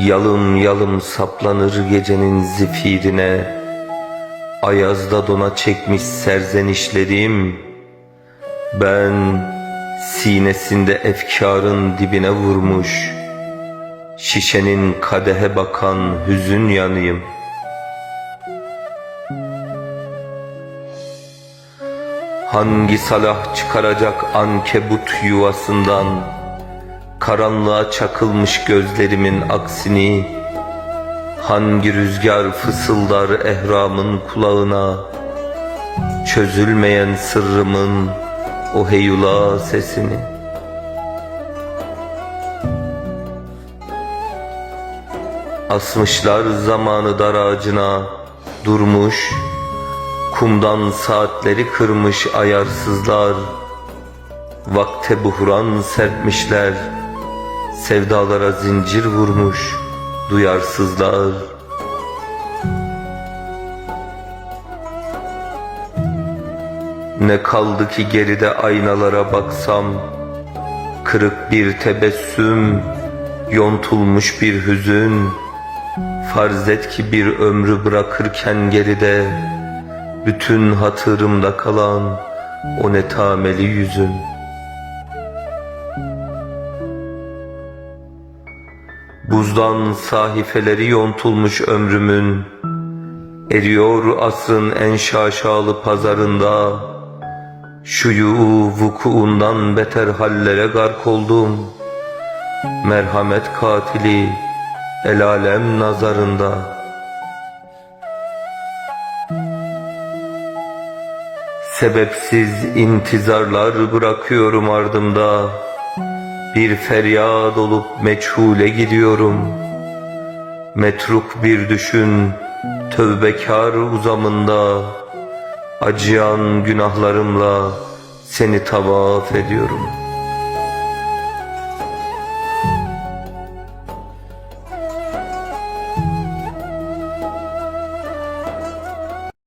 Yalım yalım saplanır gecenin zifirine. Ayazda dona çekmiş serzenişlerim. Ben sinesinde efkarın dibine vurmuş. Şişenin kadehe bakan hüzün yanıyım Hangi salah çıkaracak ankebut yuvasından? Karanlığa çakılmış gözlerimin aksini Hangi rüzgar fısıldar ehramın kulağına? Çözülmeyen sırrımın o heyula sesini. Asmışlar zamanı dar ağacına durmuş Kumdan saatleri kırmış ayarsızlar. Vakte buhran serpmişler. Sevdalara zincir vurmuş duyarsızlar. Ne kaldı ki geride aynalara baksam? Kırık bir tebessüm Yontulmuş bir hüzün. Farz et ki bir ömrü bırakırken geride Bütün hatırımda kalan o netameli yüzün. Buzdan sahifeleri yontulmuş ömrümün Eriyor asrın en şaşalı pazarında Şuyu vukuundan beter hallere gark oldum Merhamet katili el alem nazarında Sebepsiz intizarlar bırakıyorum ardımda. Bir feryat olup meçhule gidiyorum. Metruk bir düşün tövbekar uzamında. Acıyan günahlarımla seni tavaf ediyorum.''